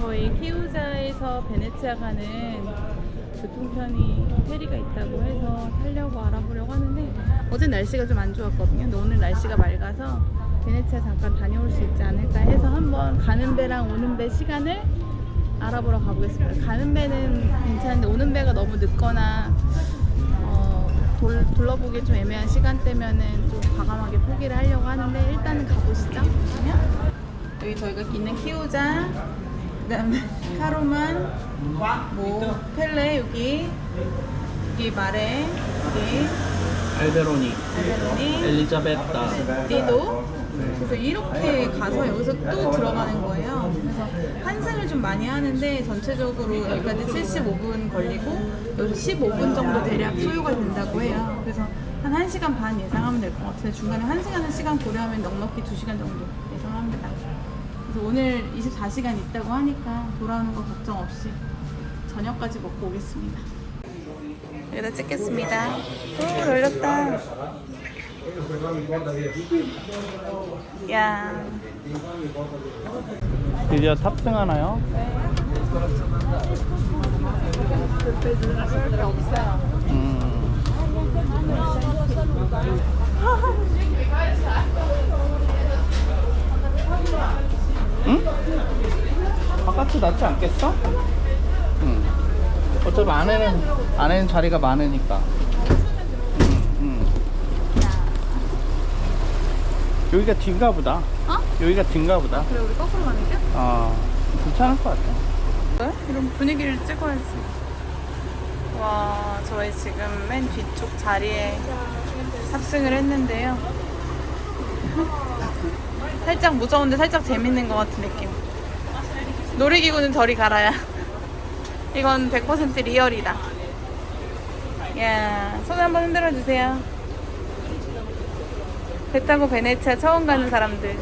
저희 키우자에서 베네치아 가는 교통편이 페리가 있다고 해서 타려고 알아보려고 하는데 어제 날씨가 좀 안 좋았거든요. 근데 오늘 날씨가 맑아서 베네치아 잠깐 다녀올 수 있지 않을까 해서 한번 가는 배랑 오는 배 시간을 알아보러 가보겠습니다. 가는 배는 괜찮은데 오는 배가 너무 늦거나 어, 돌, 둘러보기 좀 애매한 시간대면은 좀 과감하게 포기를 하려고 하는데 일단은 가보시죠. 여기 저희가 있는 키우자, 그다음에 카로만, 뭐 펠레 여기, 여기 마레, 여기 알베로니, 알베로니, 엘리자베타. 리도. 그래서 이렇게 가서 여기서 또 들어가는 거예요. 그래서 환승을 좀 많이 하는데 전체적으로 여기까지 75분 걸리고 여기서 15분 정도 대략 소요가 된다고 해요. 그래서 한 1시간 반 예상하면 될 것 같아요. 중간에 환승하는 시간 고려하면 넉넉히 2시간 정도 예상합니다. 그래서 오늘 24시간 있다고 하니까 돌아오는 거 걱정 없이 저녁까지 먹고 오겠습니다. 여기다 찍겠습니다. 오, 열렸다. 야. 드디어 탑승하나요? 별게 없어요. 음. 응? 바깥이 낫지 않겠어? 응. 어차피 안에는 안에는 자리가 많으니까. 응, 응. 여기가 뒤인가 보다. 어? 여기가 뒤인가 보다. 그래 우리 거꾸로 가는 게? 어, 괜찮을 것 같아. 네? 이런 분위기를 찍어야지. 와, 저희 지금 맨 뒤쪽 자리에 탑승을 했는데요. 살짝 무서운데 살짝 재밌는 것 같은 느낌. 놀이기구는 저리 가라야. 이건 100% 리얼이다. 야, 손 한번 흔들어 주세요. 배 타고 베네치아 처음 가는 사람들.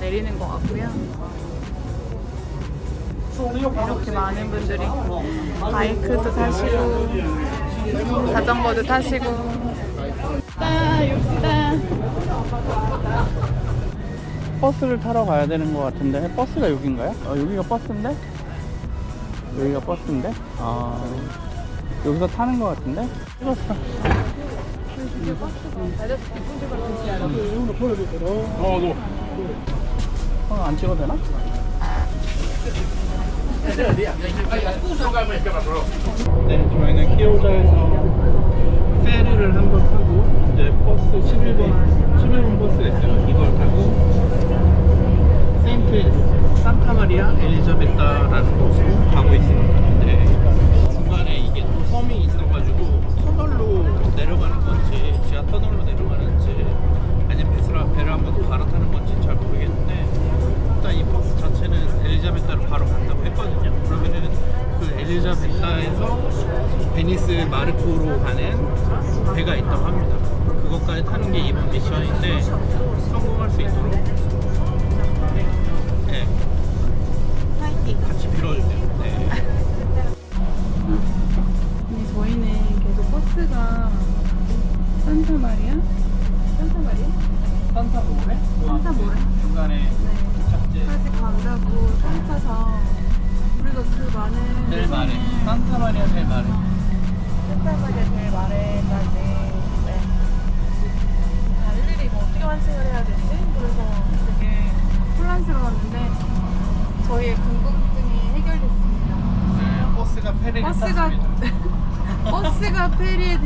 내리는 것 같고요. 이렇게 많은 분들이 바이크도 타시고 자전거도 타시고 다 여기다 버스를 타러 가야 되는 것 같은데 버스가 여긴가요? 어, 여기가 버스인데? 여기가 버스인데? 아 여기서 타는 것 같은데? 찍었어 어, 안 찍어도 되나? 네, 저희는 키오자에서 페리를 한 번 타고 이제 버스 11번 11번 버스가 있어요. 이걸 타고 세인트 산타마리아 엘리자베타라는 곳으로 가고 있습니다. 네. 중간에 이게 또 섬이 있어가지고 터널로 내려가는 건지 지하 터널로 내려가는지 아니면 배를, 배를 한번 더 갈아타는 건지 잘 모르겠는데 일단 이 버스 자체는 엘리자베타로 바로 간다고 했거든요. 그러면은 그 엘리자베타에서 베니스 마르코로 가는 배가 있다고 합니다. 그것까지 타는 게 이번 미션인데 성공할 수 있도록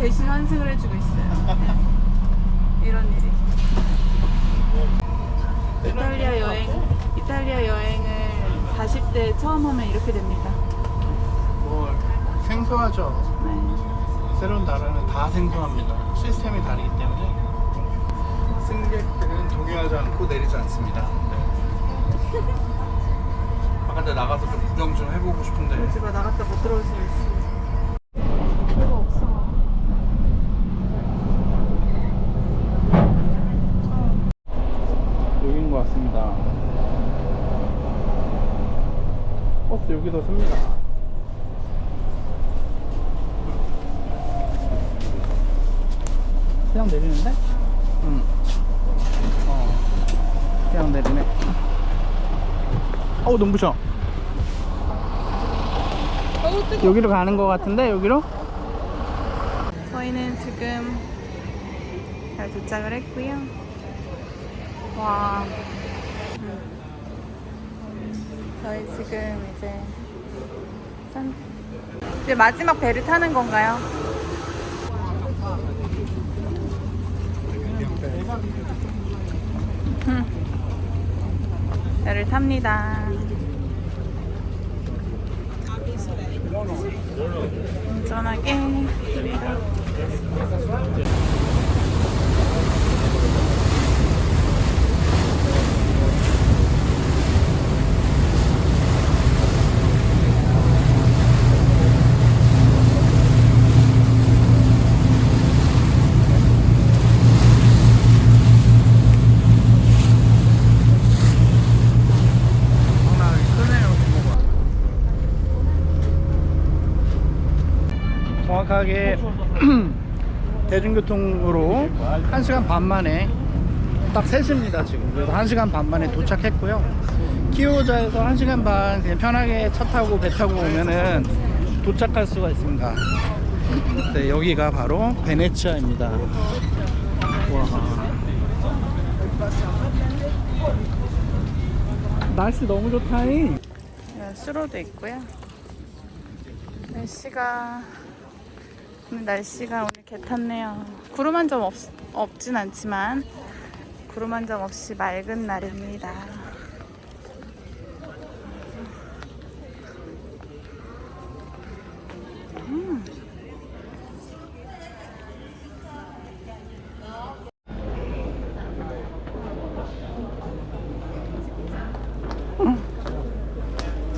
대신 환승을 해주고 있어요. 네. 이런 일이. 이탈리아 여행 이탈리아 여행을 40대 처음 하면 이렇게 됩니다. 뭐 생소하죠. 네. 새로운 나라는 다 생소합니다. 시스템이 다르기 때문에 승객들은 결코 내리지 않습니다. 네. 바깥에 나가서 좀 구경 좀 해보고 싶은데 집에 나갔다 못 들어올 수 있어. 별거 없어. 여기인 것 같습니다. 버스 여기서 씁니다. 그냥 내리는데? 응. 어. 그냥 내리네. 어우, 눈부셔. 여기로 가는 것 같은데, 여기로? 저희는 지금 잘 도착을 했고요. 와. 음. 저희 지금 이제 산 이제 마지막 배를 타는 건가요? 배를 탑니다. 안전하게 우리가 장난이 크네요, 정확하게 대중교통으로 1시간 반 만에 딱 3시입니다 지금. 그래서 1시간 반 만에 도착했고요. 키오자에서 1시간 반 그냥 편하게 차 타고 배 타고 오면은 도착할 수가 있습니다. 네, 여기가 바로 베네치아입니다. 와. 날씨 너무 좋다잉. 네, 수로도 있고요. 날씨가 오늘 날씨가 오늘 개탔네요. 구름 한 점 없, 없진 않지만 구름 한 점 없이 맑은 날입니다. 음.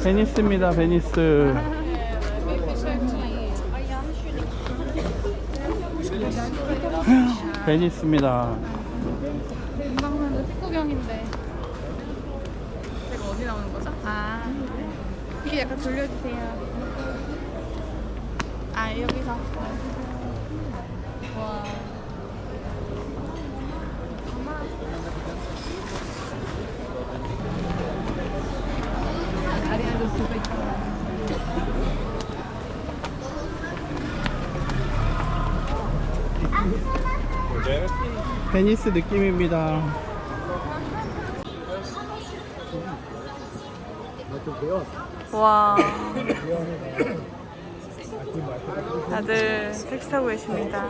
베니스입니다 베니스 베니스입니다. 금방산도 식구경인데. 제가 어디 나오는 거죠? 아 이게 약간 돌려주세요. 아 여기서. 와 베니스 느낌입니다 와. 다들 택시 타고 계십니다.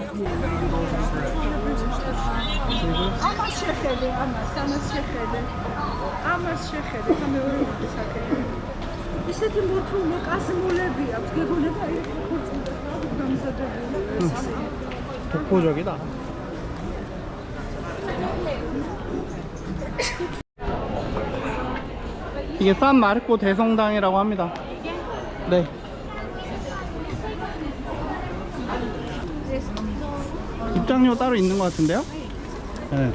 독보적이다 이게 산 마르코 대성당이라고 합니다. 네. 입장료 따로 있는 것 같은데요? 네.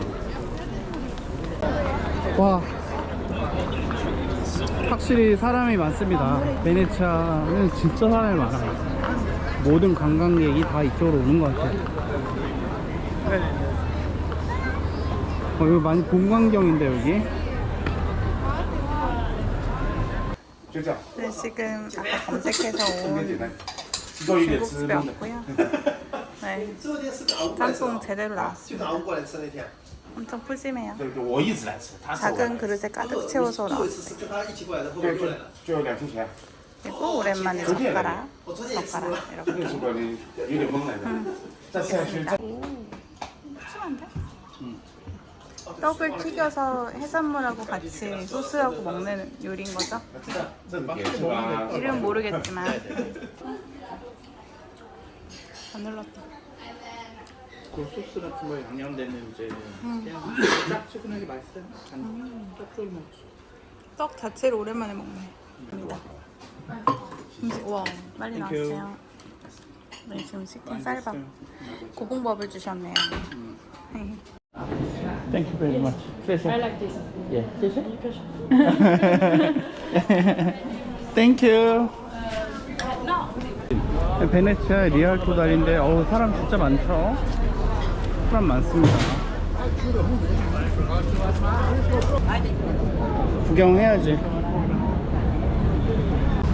와. 확실히 사람이 많습니다. 베네치아는 진짜 사람이 많아요. 모든 관광객이 다 이쪽으로 오는 것 같아요. 어, 이거 많이 본 광경인데 여기 네, 지금 아까 검색해서 온 중국집에 왔고요. 네, 짬뽕 제대로 나왔습니다. 엄청 푸짐해요. 작은 그릇에 가득 채워서 나왔어요. 그리고 네, 오랜만에 젓가락, 젓가락 이렇게. 떡을 튀겨서 해산물하고 같이 소스하고 먹는 요리인 거죠? 이름 모르겠지만. 다 눌렀다. 그 소스 같은 거 양념되는 이제 음. 그냥 짭조근하게 맛있어요. 떡떡 음. 자체를 오랜만에 먹네. 음식 와 빨리 나왔어요. 우리 지금 치킨 쌀밥. 고공밥을 주셨네요. 음. 네. 네. Thank you very much. I like this. Yeah. Thank you. 베네치아 리알토 다리인데 어우 사람 진짜 많죠? 사람 많습니다. 구경해야지.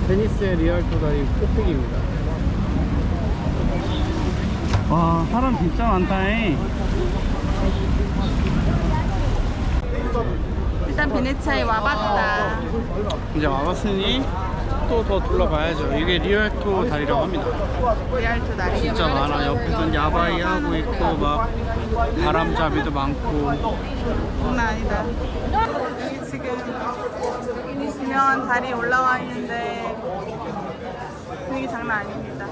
베니스의 리알토 다리 꼭대기입니다. 와 사람 진짜 많다잉. 일단 베네치아에 와봤다. 이제 와봤으니 또 더 둘러봐야죠. 이게 리얼토 다리라고 합니다. 리알토 다리. 진짜 많아. 옆에서 야바이 하고 있고 막 바람잡이도 많고. 장난 아니다. 여기 지금 유명한 다리 올라와 있는데 분위기 장난 아닙니다.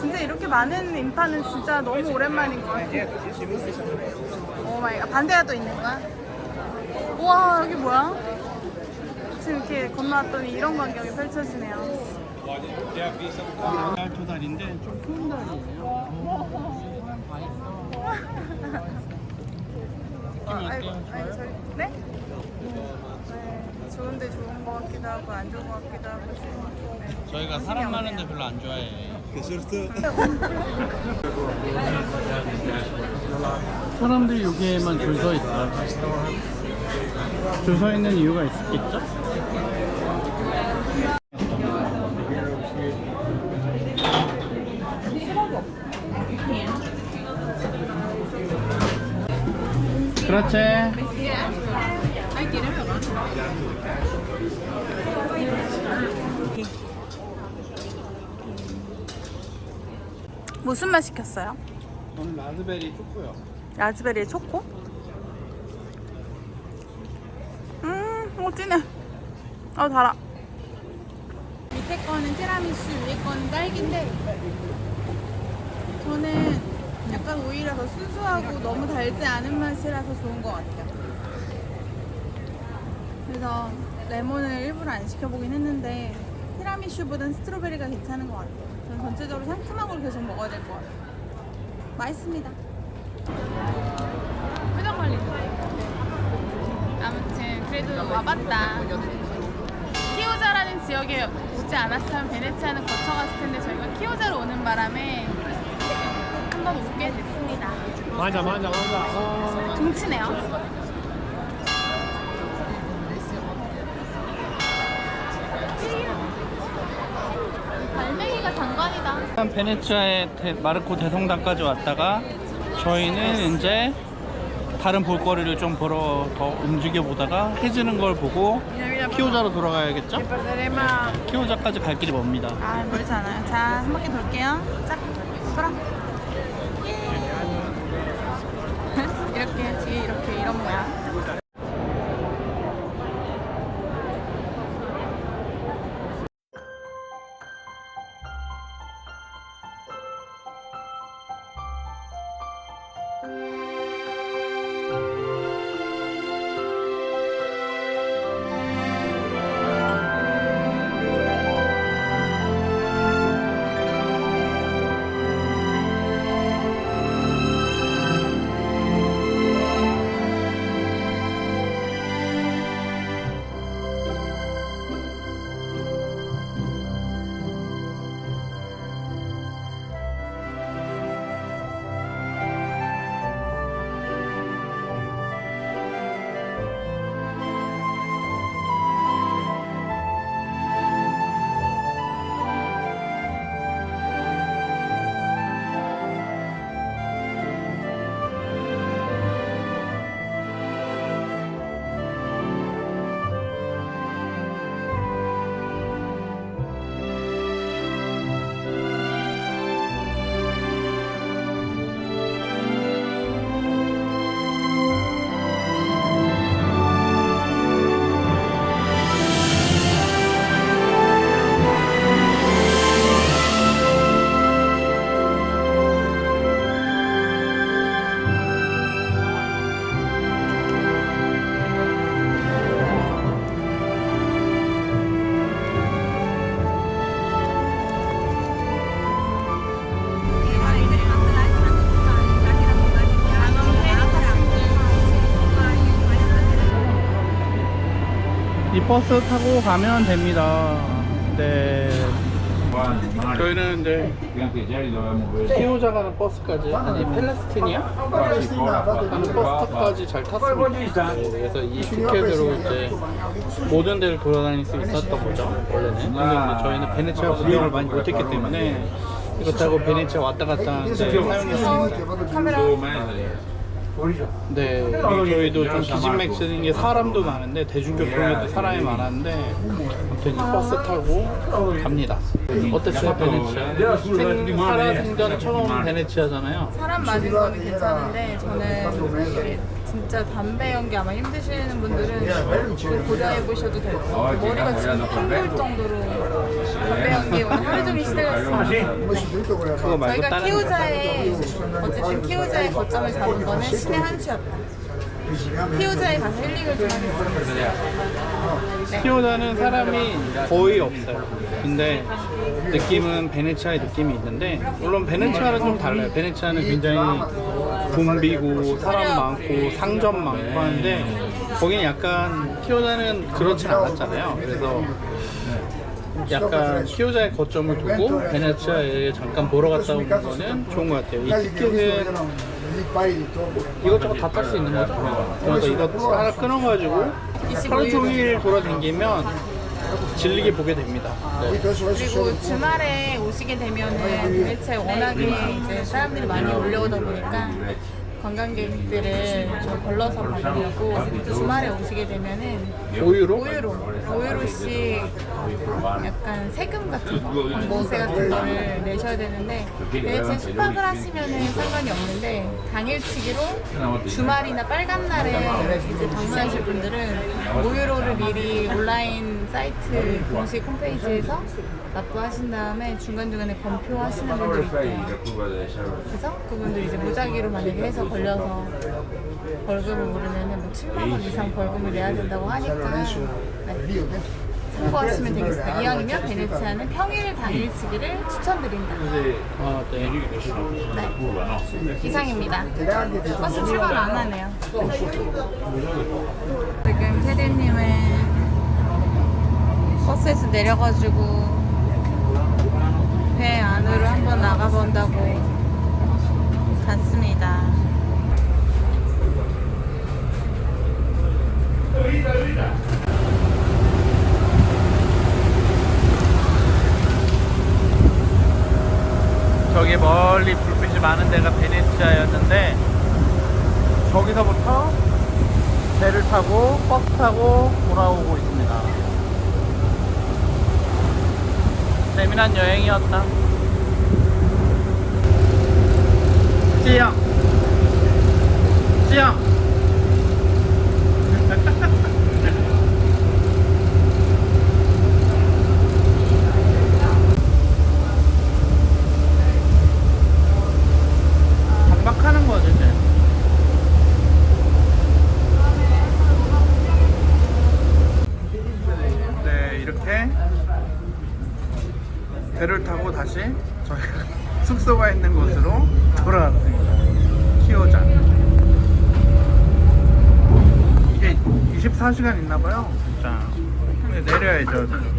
진짜 이렇게 많은 인파는 진짜 너무 오랜만인 것 같아요. 오 마이 갓. 반대가 또 있는 거야? 우와 여기 뭐야? 지금 이렇게 건너왔더니 이런 광경이 펼쳐지네요. 리얼토 다리인데 좀큰 다리예요. 아, 아이고, 아이고, 저희, 네? 네, 좋은데 좋은 것 같기도 하고 안 좋은 것 같기도 하고 지금 네. 저희가 사람 많은데 별로 안 좋아해. 사람들이 여기에만 줄 서 있어. 줄 서 있는 이유가 있겠죠? 그렇지. 무슨 맛 시켰어요? 저는 라즈베리 초코요. 라즈베리 초코? 진해. 어 달아. 밑에 거는 티라미수, 위에 거는 딸기인데 저는 약간 오히려 더 순수하고 너무 달지 않은 맛이라서 좋은 것 같아요. 그래서 레몬을 일부러 안 시켜보긴 했는데 티라미슈보단 스트로베리가 괜찮은 것 같아요. 저는 전체적으로 상큼한 걸 계속 먹어야 될 것 같아요. 맛있습니다. 표정 관리. 그래도 와봤다. 키오자라는 지역에 오지 않았으면 베네치아는 거쳐갔을 텐데 저희가 키오자로 오는 바람에 한번 오게 됐습니다. 맞아 맞아 맞아. 동치네요. 갈매기가 장관이다. 일단 베네치아의 대- 마르코 대성당까지 왔다가 저희는 이제 다른 볼거리를 좀 보러 더 움직여 보다가 해지는 걸 보고 키오자로 돌아가야겠죠? 키오자까지 갈 길이 멉니다. 아, 않아요. 자, 한 바퀴 돌게요. 짝, 돌아. 버스 타고 가면 됩니다. 네. 저희는 이제 키오자 가는 버스까지 아니 펠레스틴이야? 가는 버스까지 잘 탔습니다. 네, 그래서 이 티켓으로 이제 모든 데를 돌아다닐 수 있었던 거죠 원래는. 근데 이제 저희는 베네치아 구경을 많이 못했기 때문에 이거 타고 베네치아 왔다 갔다 하는데 사용했습니다. 네, 우리 저희도 좀 기진맥스인 게 사람도 많은데 대중교통에도 사람이 많았는데 아무튼 이 버스 타고 갑니다. 어땠어요 베네치아? 생, 살아생전 처음 베네치아잖아요. 사람 많은 거는 괜찮은데 저는 이게 진짜 담배 연기 아마 힘드시는 분들은 좀 고려해 보셔도 될 것 같아요. 머리가 지금 팽돌 정도로 오늘 하루 종일. 그거 말고 저희가 다른 키우자에 어쨌든 키우자의 거점을 잡은 거는 신의 한 수였다. 키우자에 가서 힐링을 좀 하겠습니다. 네. 키오다는 사람이 거의 없어요. 근데 느낌은 베네치아의 느낌이 있는데 물론 베네치아는 좀 달라요. 베네치아는 굉장히 붐비고 사람 많고 상점 많고 하는데 거기는 약간 키오다는 그렇진 않았잖아요. 그래서 약간 키오자의 거점을 두고 베네치아에 잠깐 보러 갔다 온 거는 좋은 것 같아요. 이 티켓은 이것저것 다 탈 수 있는 거죠. 그래서 이거 하나 끊어가지고 하루 종일 돌아다니면 질리게 보게 됩니다. 네. 그리고 주말에 오시게 되면은 베네치아에 워낙에 이제 사람들이 많이 몰려오다 보니까 관광객들을 좀 걸러서 받으려고 주말에 오시게 되면은 5유로? 5유로, 5유로씩 약간 세금 같은 거, 광고세 같은 거를 내셔야 되는데 베네치아 숙박을 하시면은 상관이 없는데 당일치기로 주말이나 빨간 날에 이제 방문하실 분들은 5유로를 미리 온라인 사이트 공식 홈페이지에서 납부하신 다음에 중간중간에 검표하시는 분들이 있대요. 그래서 그분들 이제 무작위로 만약에 해서 걸려서 벌금을 물으면은 뭐 7만 원 이상 벌금을 내야 된다고 하니까 네. 참고하시면 되겠습니다. 이왕이면 베네치아는 평일 당일치기를 추천드린다. 아, 네. 네. 이상입니다. 버스 출발 안 하네요. 지금 세대님은 버스에서 내려가지고 배 안으로 한번 나가본다고 갔습니다. 저기 멀리 불빛이 많은 데가 베네치아였는데 저기서부터 배를 타고 버스 타고 돌아오고 있습니다. 재미난 여행이었다. 찌영, 찌영. 방박하는 거지 이제. 네 이렇게 배를 타고 다시 저희가 숙소가 있는 곳으로 돌아왔습니다. 키오자. 이게 24시간 있나봐요. 진짜. 내려야죠.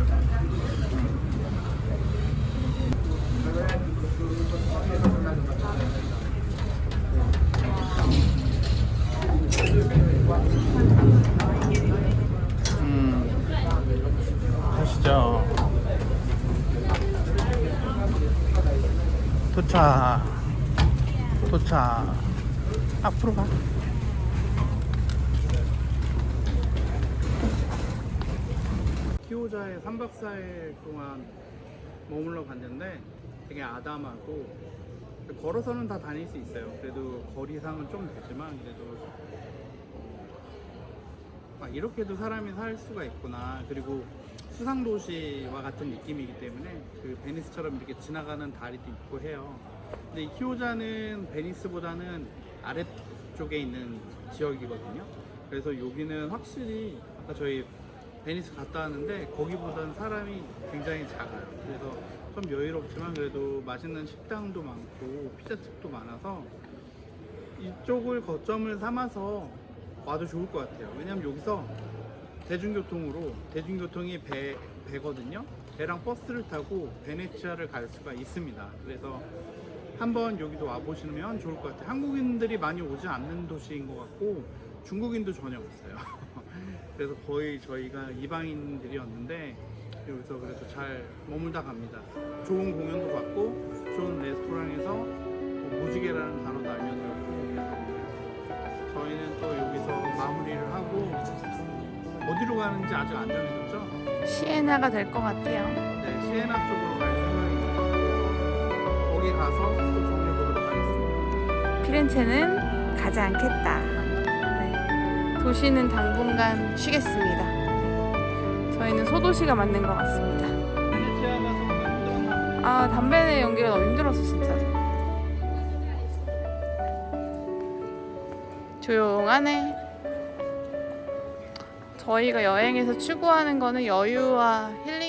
도착. 도착. 앞으로 가. 키오자에 3박 4일 동안 머물러 갔는데 되게 아담하고 걸어서는 다 다닐 수 있어요. 그래도 거리상은 좀 되지만 그래도 아, 이렇게도 사람이 살 수가 있구나. 그리고 수상 도시와 같은 느낌이기 때문에 그 베니스처럼 이렇게 지나가는 다리도 있고 해요. 근데 이 키오자는 베니스보다는 아래쪽에 있는 지역이거든요. 그래서 여기는 확실히 아까 저희 베니스 갔다 왔는데 거기보다는 사람이 굉장히 작아요. 그래서 좀 여유롭지만 그래도 맛있는 식당도 많고 피자집도 많아서 이쪽을 거점을 삼아서 와도 좋을 것 같아요. 왜냐면 여기서 대중교통으로 대중교통이 배 배거든요. 배랑 버스를 타고 베네치아를 갈 수가 있습니다. 그래서 한번 여기도 와 보시면 좋을 것 같아요. 한국인들이 많이 오지 않는 도시인 것 같고 중국인도 전혀 없어요. 그래서 거의 저희가 이방인들이었는데 여기서 그래도 잘 머물다 갑니다. 좋은 공연도 받고 좋은 레스토랑에서 뭐 무지개라는 단어도 알려드렸고 저희는 또 여기서 마무리를 하고 어디로 가는지 아직 안 정해졌죠? 시에나가 될 것 같아요. 네, 시에나 쪽으로 갈 생각입니다. 거기 가서 또 정해보도록 하겠습니다. 피렌체는 가지 않겠다. 네. 도시는 당분간 쉬겠습니다. 네. 저희는 소도시가 맞는 것 같습니다. 베네치아 가서 힘들었나? 아 담배 연기가 너무 힘들었어 진짜. 조용하네. 저희가 여행에서 추구하는 거는 여유와 힐링인 것